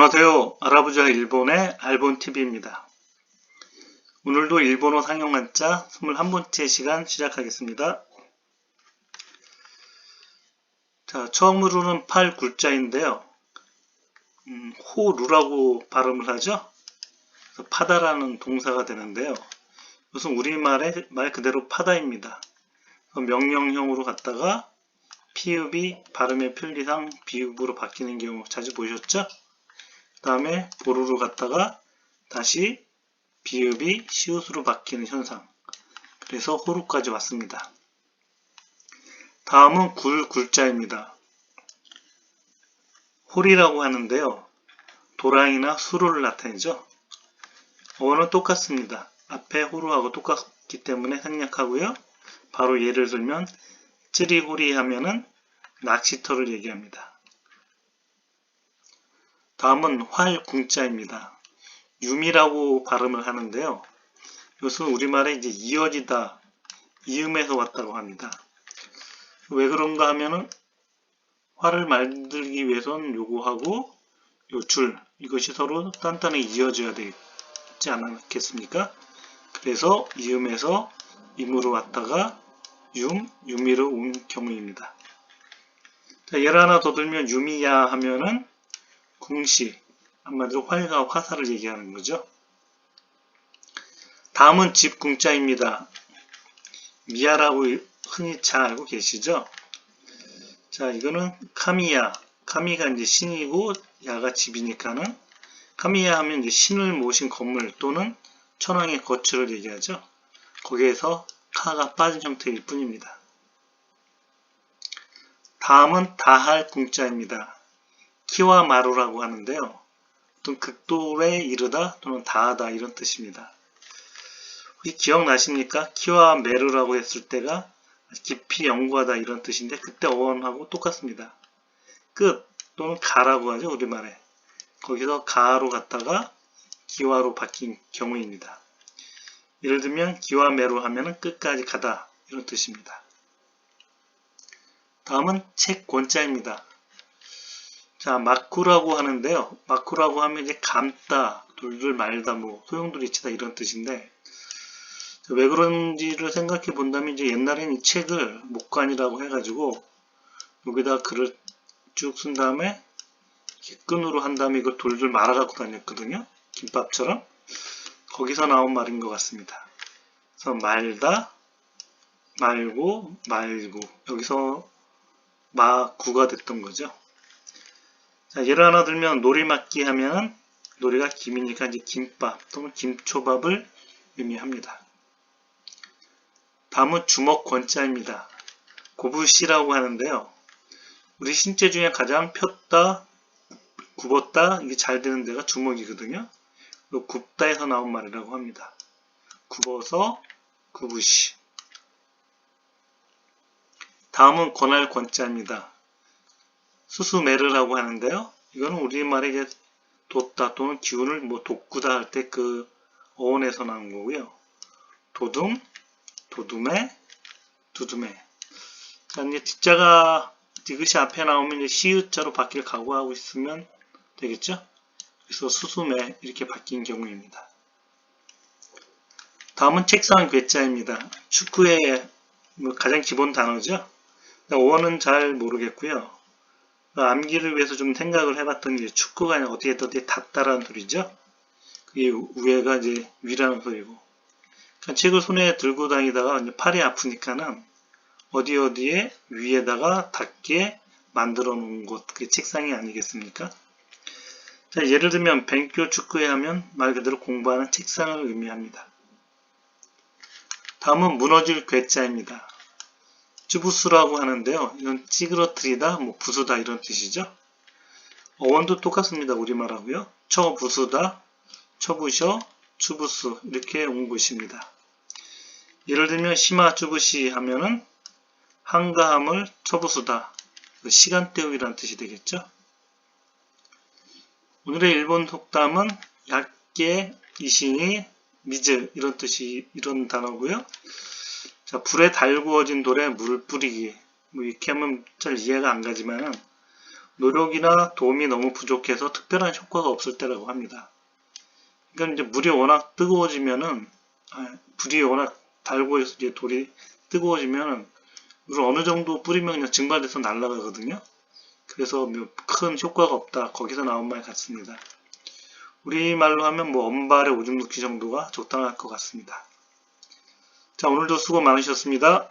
안녕하세요. 알아보자 일본의 알본TV입니다. 오늘도 일본어 상용 한자 21번째 시간 시작하겠습니다. 자, 처음으로는 팔 굴자인데요. 음, 호루라고 발음을 하죠. 파다라는 동사가 되는데요. 이것은 우리말의 말 그대로 파다입니다. 명령형으로 갔다가 피읍이 발음의 편리상 비읍으로 바뀌는 경우 자주 보셨죠? 그 다음에 보루로 갔다가 다시 비읍이 시옷으로 바뀌는 현상. 그래서 호루까지 왔습니다. 다음은 굴, 굴자입니다. 홀이라고 하는데요. 도랑이나 수로를 나타내죠. 어원은 똑같습니다. 앞에 호루하고 똑같기 때문에 생략하고요. 바로 예를 들면 찌리호리 하면은 낚시터를 얘기합니다. 다음은 활궁자입니다. 유미라고 발음을 하는데요. 이것은 우리말에 이제 이어지다, 이음에서 왔다고 합니다. 왜 그런가 하면은 활을 만들기 위해선 요거하고 요 줄, 이것이 서로 단단히 이어져야 되지 않겠습니까? 그래서 이음에서 임으로 왔다가 윰, 유미로 온 경우입니다. 자, 예를 하나 더 들면 유미야 하면은 궁시, 한마디로 활과 화살을 얘기하는 거죠. 다음은 집궁자입니다. 미야라고 흔히 잘 알고 계시죠? 자, 이거는 카미야. 카미가 이제 신이고 야가 집이니까는 카미야 하면 이제 신을 모신 건물 또는 천왕의 거처를 얘기하죠. 거기에서 카가 빠진 형태일 뿐입니다. 다음은 다할 궁자입니다. 키와 마루라고 하는데요. 어떤 극도에 이르다 또는 다하다 이런 뜻입니다. 혹시 기억나십니까? 키와 메르라고 했을 때가 깊이 연구하다 이런 뜻인데 그때 어원하고 똑같습니다. 끝 또는 가라고 하죠 우리말에. 거기서 가로 갔다가 기와로 바뀐 경우입니다. 예를 들면 기와 메로 하면 끝까지 가다 이런 뜻입니다. 다음은 책 권자입니다. 자, 마쿠라고 하는데요. 마쿠라고 하면 이제 감다, 돌들 말다, 뭐 소용돌이 치다 이런 뜻인데 왜 그런지를 생각해 본다면 이제 옛날에는 이 책을 목관이라고 해가지고 여기다 글을 쭉 쓴 다음에 끈으로 한 다음에 이걸 돌들 말아 갖고 다녔거든요. 김밥처럼 거기서 나온 말인 것 같습니다. 그래서 말다, 말고, 말고 여기서 마구가 됐던 거죠. 자, 예를 하나 들면 놀이맞기 하면 놀이가 김이니까 이제 김밥 또는 김초밥을 의미합니다. 다음은 주먹 권자입니다. 고부시라고 하는데요. 우리 신체 중에 가장 폈다, 굽었다, 이게 잘 되는 데가 주먹이거든요. 굽다에서 나온 말이라고 합니다. 굽어서 구부시. 다음은 권할 권자입니다. 수수메르라고 하는데요. 이거는 우리말에 이제 돋다 또는 기운을 뭐 돋구다 할 때 그 어원에서 나온 거고요. 도둠, 도둠에, 두둠에. 자, 이제 뒷자가 디귿이 앞에 나오면 이제 시읒자로 바뀔 각오하고 있으면 되겠죠? 그래서 수수매 이렇게 바뀐 경우입니다. 다음은 책상 괴자입니다. 축구의 뭐 가장 기본 단어죠. 어원은 잘 모르겠고요. 암기를 위해서 좀 생각을 해봤더니 축구가 어디에 어디에 닿다라는 소리죠. 그게 위에가 이제 위라는 소리고. 그러니까 책을 손에 들고 다니다가 팔이 아프니까는 어디 어디에 위에다가 닿게 만들어 놓은 곳, 그게 책상이 아니겠습니까? 자, 예를 들면 뱅교 축구에 하면 말 그대로 공부하는 책상을 의미합니다. 다음은 무너질 괴자입니다. 쭈부스라고 하는데요. 이건 찌그러뜨리다, 뭐 부수다 이런 뜻이죠. 어원도 똑같습니다. 우리말하고요. 쳐부수다, 쳐부셔, 추부스 이렇게 온 것입니다. 예를 들면 심화 쭈부시 하면은 한가함을 쳐부수다, 그 시간 때우기라는 뜻이 되겠죠. 오늘의 일본 속담은 얕게 이신이 미즈 이런 뜻이 이런 단어고요. 자, 불에 달구어진 돌에 물 뿌리기. 뭐 이렇게 하면 잘 이해가 안 가지만은 노력이나 도움이 너무 부족해서 특별한 효과가 없을 때라고 합니다. 그러니까 이제 물이 워낙 뜨거워지면은 아, 불이 워낙 달고 해서 이제 돌이 뜨거워지면은 물을 어느 정도 뿌리면 그냥 증발돼서 날아가거든요. 그래서 뭐 큰 효과가 없다. 거기서 나온 말 같습니다. 우리말로 하면 뭐 엄발의 오줌 넣기 정도가 적당할 것 같습니다. 자, 오늘도 수고 많으셨습니다.